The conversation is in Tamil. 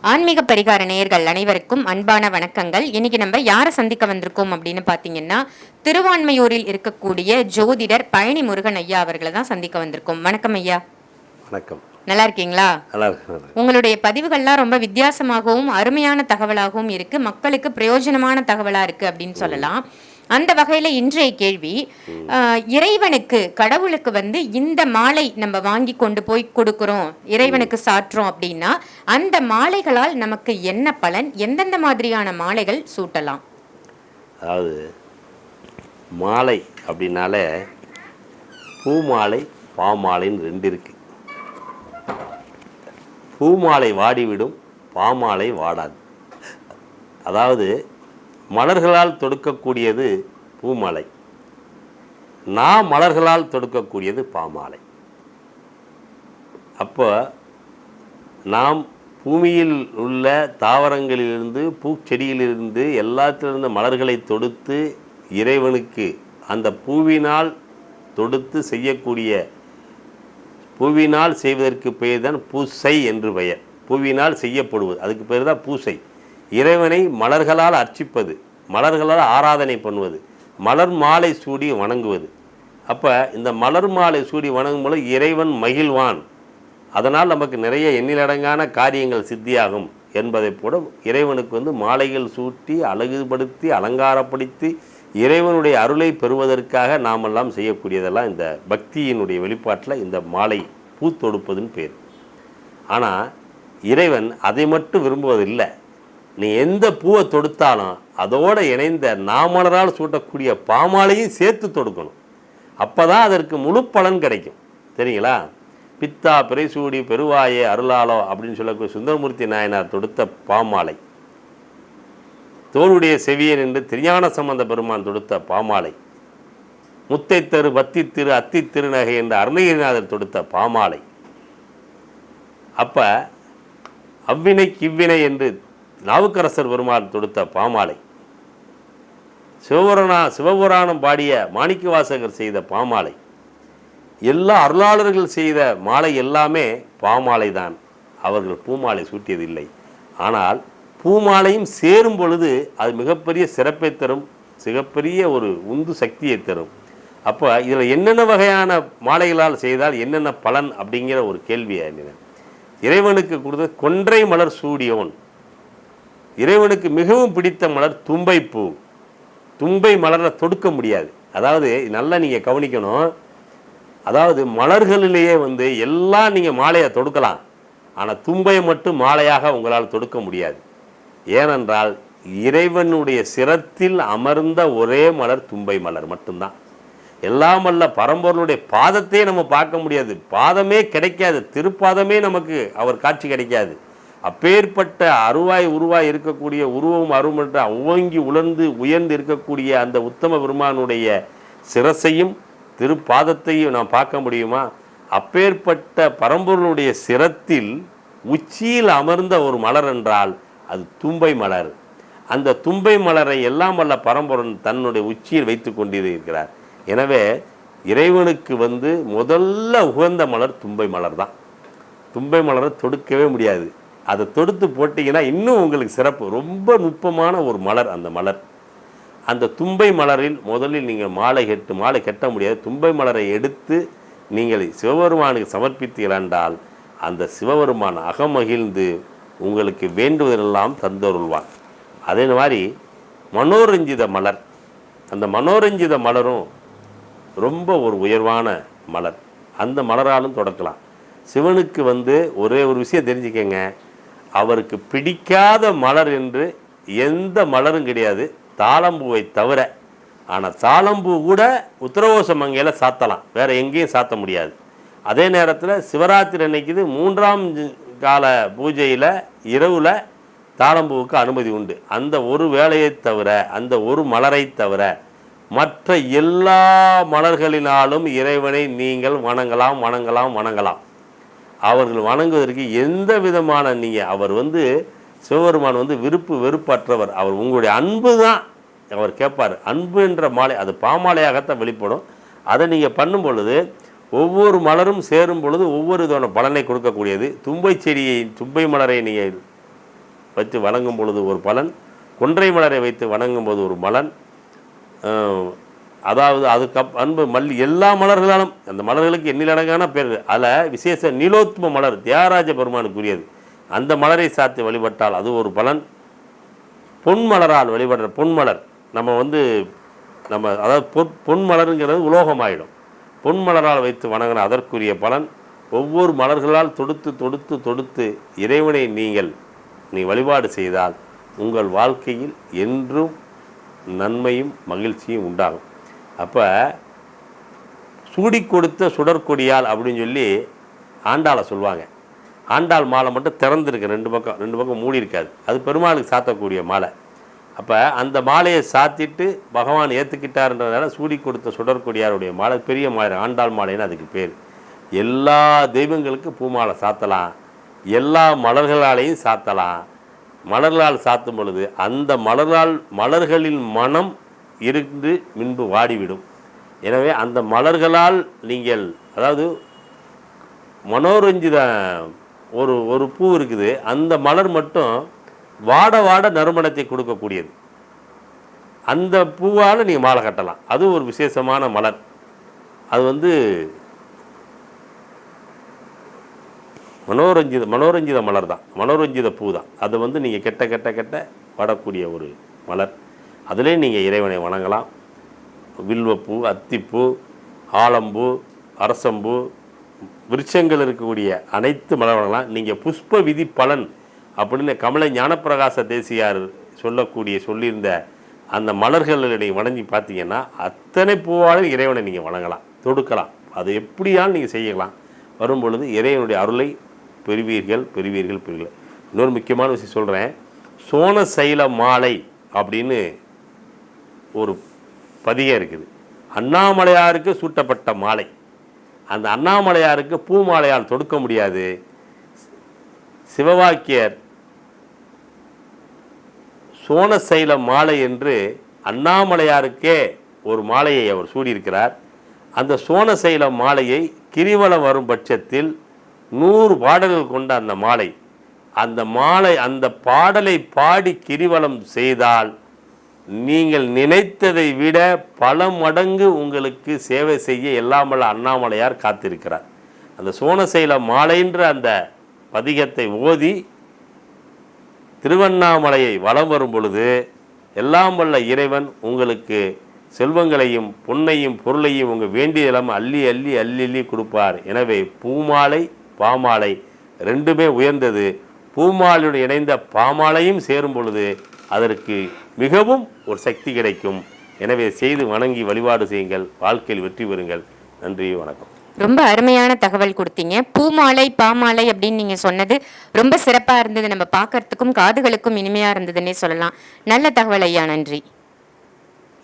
ஆன்மீக பரிகார நேயர்கள் அனைவருக்கும் அன்பான வணக்கங்கள். இன்னைக்கு நம்ம யாரை சந்திக்க வந்திருக்கோம் அப்படின்னு பார்த்தீங்கன்னா திருவான்மையூரில் இருக்கக்கூடிய ஜோதிடர் பழனி முருகன் ஐயா அவர்களை தான் சந்திக்க வந்திருக்கோம். வணக்கம் ஐயா. வணக்கம். நல்லா இருக்கீங்களா. உங்களுடைய பதிவுகள்லாம் ரொம்ப வித்தியாசமாகவும் அருமையான தகவலாகவும் இருக்கு. மக்களுக்கு பிரயோஜனமான தகவலா இருக்கு அப்படின்னு சொல்லலாம். அந்த வகையில இன்றைய கேள்வி இறைவனுக்கு கடவுளுக்கு வந்து இந்த மாலை நம்ம வாங்கி கொண்டு போய் கொடுக்கிறோம் இறைவனுக்கு சாற்றுறோம் அப்படின்னா அந்த மாலைகளால் நமக்கு என்ன பலன் எந்தெந்த மாதிரியான மாலைகள் சூட்டலாம்? அதாவது மாலை அப்படின்னாலே பூமாலை பாமாலைன்னு ரெண்டு இருக்கு. பூமாலை வாடிவிடும் பாமாலை வாடாது. அதாவது மலர்களால் தொடுக்கக்கூடியது பூமாலை. நான் மலர்களால் தொடுக்கக்கூடியது பாமாலை. அப்போ நாம் பூமியில் உள்ள தாவரங்களிலிருந்து பூச்செடியிலிருந்து எல்லாத்திலிருந்து மலர்களை தொடுத்து இறைவனுக்கு அந்த பூவினால் தொடுத்து செய்யக்கூடிய பூவினால் செய்வதற்கு பெயர் தான் பூசை என்று பெயர். பூவினால் செய்யப்படுவது அதுக்கு பேர் தான் பூசை. இறைவனை மலர்களால் அர்ச்சிப்பது. மலர்களால் ஆராதனை பண்ணுவது. மலர் மாலை சூடி வணங்குவது. அப்போ இந்த மலர் மாலை சூடி வணங்கும் போது இறைவன் மகிழ்வான். அதனால் நமக்கு நிறைய எண்ணிலடங்கான காரியங்கள் சித்தியாகும் என்பதை போல இறைவனுக்கு வந்து மாலைகள் சூட்டி அழகுபடுத்தி அலங்காரப்படுத்தி இறைவனுடைய அருளை பெறுவதற்காக நாமெல்லாம் செய்யக்கூடியதெல்லாம் இந்த பக்தியினுடைய வெளிப்பாட்டில் இந்த மாலை பூத்தொடுப்பதுன்னு பேர். ஆனால் இறைவன் அதை மட்டும் விரும்புவதில்லை. நீ எந்த பூவை தொடுத்தாலும் அதோடு இணைந்த நாமலரால் சூட்டக்கூடிய பாமாலையும் சேர்த்து தொடுக்கணும். அப்போ தான் அதற்கு முழு பலன் கிடைக்கும். சரிங்களா பித்தா பிறைசூடி பெருவாயே அருளாலோ அப்படின்னு சொல்லக்கூடிய சுந்தரமூர்த்தி நாயனார் தொடுத்த பாமாலை. தோளுடைய செவியன் என்று திருஞான சம்பந்த பெருமான் தொடுத்த பாமாலை. முத்தை தரு பத்தி திரு அத்தி திருநகை அருணகிரிநாதர் தொடுத்த பாமாலை. அப்போ அவ்வினை கிவ்வினை என்று நாவுக்கரசர் பெருமான் தொடுத்த பாமாலை. சிவபுராணா சிவபுராணம் பாடிய மாணிக்கவாசகர் செய்த பாமாலை. எல்லா அருளாளர்கள் செய்த மாலை எல்லாமே பாமாலை தான். அவர்கள் பூமாலை சூட்டியதில்லை. ஆனால் பூமாலையும் சேரும் பொழுது அது மிகப்பெரிய சிறப்பை தரும் மிகப்பெரிய ஒரு உந்து சக்தியை தரும். அப்போ இதில் என்னென்ன வகையான மாலைகளால் செய்தால் என்னென்ன பலன் அப்படிங்கிற ஒரு கேள்வியை எண்ணினேன் இறைவனுக்கு கொடுத்த கொன்றை மலர் சூடியோன். இறைவனுக்கு மிகவும் பிடித்த மலர் தும்பை பூ தும்பை மலரை தொடுக்க முடியாது. அதாவது நல்லா நீங்கள் கவனிக்கணும். அதாவது மலர்களிலேயே வந்து எல்லாம் நீங்கள் மாலையை தொடுக்கலாம். ஆனால் தும்பையை மட்டும் மாலையாக உங்களால் தொடுக்க முடியாது. ஏனென்றால் இறைவனுடைய சிரத்தில் அமர்ந்த ஒரே மலர் தும்பை மலர் மட்டும்தான். எல்லாம் அல்ல பரம்பொருளுடைய பாதத்தையே நம்ம பார்க்க முடியாது. பாதமே கிடைக்காது. திருப்பாதமே நமக்கு அவர் காட்சி கிடைக்காது. அப்பேற்பட்ட அருவாய் உருவாய் இருக்கக்கூடிய உருவம் அருமற்ற ஓங்கி உலர்ந்து உயர்ந்து இருக்கக்கூடிய அந்த உத்தம பெருமானுடைய சிரசையும் திருப்பாதத்தையும் நாம் பார்க்க முடியுமா? அப்பேற்பட்ட பரம்பொருளுடைய சிரத்தில் உச்சியில் அமர்ந்த ஒரு மலர் என்றால் அது தும்பை மலர். அந்த தும்பை மலரை எல்லாம் வல்ல பரம்பொருள் தன்னுடைய உச்சியில் வைத்து கொண்டிருக்கிறார். எனவே இறைவனுக்கு வந்து முதல்ல உகந்த மலர் தும்பை மலர் தான் தும்பை மலரை தொடுக்கவே முடியாது. அதை தொடுத்து போட்டிங்கன்னா இன்னும் உங்களுக்கு சிறப்பு. ரொம்ப நுட்பமான ஒரு மலர் அந்த மலர். அந்த தும்பை மலரில் முதலில் நீங்கள் மாலை கெட்டு மாலை கெட்ட முடியாது. தும்பை மலரை எடுத்து நீங்கள் சிவபெருமானுக்கு சமர்ப்பித்தீர்கள் அந்த சிவபெருமான் அகமகிழ்ந்து உங்களுக்கு வேண்டுவதெல்லாம் தந்தருள்வான். அதே மாதிரி மனோரஞ்சித மலர். அந்த மனோரஞ்சித மலரும் ரொம்ப ஒரு உயர்வான மலர். அந்த மலராலும் தொடக்கலாம். சிவனுக்கு வந்து ஒரே ஒரு விஷயம் தெரிஞ்சுக்கங்க. அவருக்கு பிடிக்காத மலர் என்று எந்த மலரும் கிடையாது. தாளம்பூவை தவிர ஆனால் தாளம்பூ கூட உத்தரவோச மங்கையில் சாத்தலாம். வேறு எங்கேயும் சாத்த முடியாது. அதே நேரத்தில் சிவராத்திரி அன்னைக்குது மூன்றாம் கால பூஜையில் இரவில் தாளம்பூவுக்கு அனுமதி உண்டு. அந்த ஒரு வேலையை தவிர அந்த ஒரு மலரை தவிர மற்ற எல்லா மலர்களினாலும் இறைவனை நீங்கள் வணங்கலாம் வணங்கலாம் வணங்கலாம். அவர்கள் வணங்குவதற்கு எந்த விதமான நீங்கள் அவர் வந்து சிவபெருமான் வந்து விருப்பு வெறுப்பற்றவர். அவர் உங்களுடைய அன்பு தான் அவர் கேட்பார். அன்பு என்ற மாலை அது பாமாலையாகத்தான் வெளிப்படும். அதை நீங்கள் பண்ணும் பொழுது ஒவ்வொரு மலரும் சேரும் பொழுது ஒவ்வொரு விதமான பலனை கொடுக்கக்கூடியது. தும்பை செடியை தும்பை மலரை நீங்கள் வைத்து வணங்கும் பொழுது ஒரு பலன். கொன்றை மலரை வைத்து வணங்கும் போது ஒரு பலன். அதாவது அதுக்கு அன்பு மல்லி எல்லா மலர்களாலும் அந்த மலர்களுக்கு எண்ணிலடங்கான பேர் அதில் விசேஷ நீலோத்ம மலர் தியாகராஜ பெருமானுக்குரியது. அந்த மலரை சாத்தி வழிபட்டால் அது ஒரு பலன். பொன்மலரால் வழிபடுற பொன்மலர் நம்ம வந்து நம்ம அதாவது பொன் பொன்மலருங்கிறது உலோகமாயிடும். பொன்மலரால் வைத்து வணங்கின அதற்குரிய பலன். ஒவ்வொரு மலர்களால் தொடுத்து தொடுத்து தொடுத்து இறைவனை நீங்கள் நீ வழிபாடு செய்தால் உங்கள் வாழ்க்கையில் என்றும் நன்மையும் மகிழ்ச்சியும் உண்டாகும். அப்போ சூடி கொடுத்த சுடற்கொடியால் அப்படின்னு சொல்லி ஆண்டாளை சொல்லுவாங்க. ஆண்டாள் மாலை மட்டும் திறந்துருக்கு ரெண்டு பக்கம் ரெண்டு பக்கம் மூடி இருக்காது. அது பெருமாளுக்கு சாத்தக்கூடிய மாலை. அப்போ அந்த மாலையை சாத்திட்டு பகவான் ஏற்றுக்கிட்டாருன்றதுனால சூடி கொடுத்த சுடற்கொடியாருடைய மாலை பெரிய மாலை ஆண்டாள் மாலைன்னு அதுக்கு பேர். எல்லா தெய்வங்களுக்கும் பூமாலை சாத்தலாம். எல்லா மலர்களாலையும் சாத்தலாம். மலர்களால் சாத்தும் பொழுது அந்த மலர்களால் மலர்களின் மனம் இருந்து மின்பு வாடிவிடும். எனவே அந்த மலர்களால் நீங்கள் அதாவது மனோரஞ்சித ஒரு ஒரு பூ இருக்குது அந்த மலர் மட்டும் வாட வாட நறுமணத்தை கொடுக்கக்கூடியது. அந்த பூவால் நீங்கள் மாலை கட்டலாம். அது ஒரு விசேஷமான மலர். அது வந்து மனோரஞ்சித மனோரஞ்சித மலர் தான் மனோரஞ்சித பூ தான் அது வந்து நீங்கள் கெட்ட கெட்ட கெட்ட படக்கூடிய ஒரு மலர். அதிலே நீங்கள் இறைவனை வணங்கலாம். வில்வப்பூ அத்திப்பூ ஆலம்பூ அரசம்பூ விருட்சங்கள் இருக்கக்கூடிய அனைத்து மலர் வணங்கலாம் நீங்கள் புஷ்ப விதி பலன் அப்படின்னு கமல ஞானப்பிரகாச தேசியார் சொல்லக்கூடிய சொல்லியிருந்த அந்த மலர்களை நீங்கள் வணங்கி பார்த்தீங்கன்னா அத்தனை பூவாலும் இறைவனை நீங்கள் வணங்கலாம் தொடுக்கலாம். அது எப்படியாலும் நீங்கள் செய்யலாம். வரும் பொழுது இறைவனுடைய அருளை பெறுவீர்கள் பெறுவீர்கள் பெறுவீர்கள். இன்னொரு முக்கியமான விஷயம் சொல்கிறேன் சோன சைல மாலை அப்படின்னு ஒரு பதிகம் இருக்குது. அண்ணாமலையாருக்கு சூட்டப்பட்ட மாலை. அந்த அண்ணாமலையாருக்கு பூ மாலையால் தொடுக்க முடியாது. சிவவாக்கியர் சோனசைல மாலை என்று அண்ணாமலையாருக்கே ஒரு மாலையை அவர் சூடியிருக்கிறார். அந்த சோனசைல மாலையை கிரிவலம் வரும் பட்சத்தில் நூறு பாடல்கள் கொண்ட அந்த மாலை. அந்த மாலை அந்த பாடலை பாடி கிரிவலம் செய்தால் நீங்கள் நினைத்ததை விட பல மடங்கு உங்களுக்கு சேவை செய்ய எல்லாமல்ல அண்ணாமலையார் காத்திருக்கிறார். அந்த சோனசைல மாலைன்ற அந்த பதிகத்தை ஓதி திருவண்ணாமலையை வலம் வரும் பொழுது எல்லாம் வல்ல இறைவன் உங்களுக்கு செல்வங்களையும் பொன்னையும் பொருளையும் உங்கள் வேண்டிய இல்லாமல் அள்ளி அள்ளி அள்ளி அள்ளி கொடுப்பார். எனவே பூமாலை பாமாலை ரெண்டுமே உயர்ந்தது. பூமாலையுடன் இணைந்த பாமாலையும் சேரும் பொழுது அதற்கு மிகவும் ஒரு சக்தி கிடைக்கும். எனவே செய்து வணங்கி வழிபாடு செய்யுங்கள். வாழ்க்கையில் வெற்றி பெறுங்கள். நன்றி வணக்கம். ரொம்ப அருமையான தகவல் கொடுத்தீங்க. பூமாலை பாமாலை அப்படின்னு நீங்க சொன்னது ரொம்ப சிறப்பா இருந்தது. நம்ம பார்க்கறதுக்கும் காதுகளுக்கும் இனிமையா இருந்ததுன்னே சொல்லலாம். நல்ல தகவல் ஐயா நன்றி.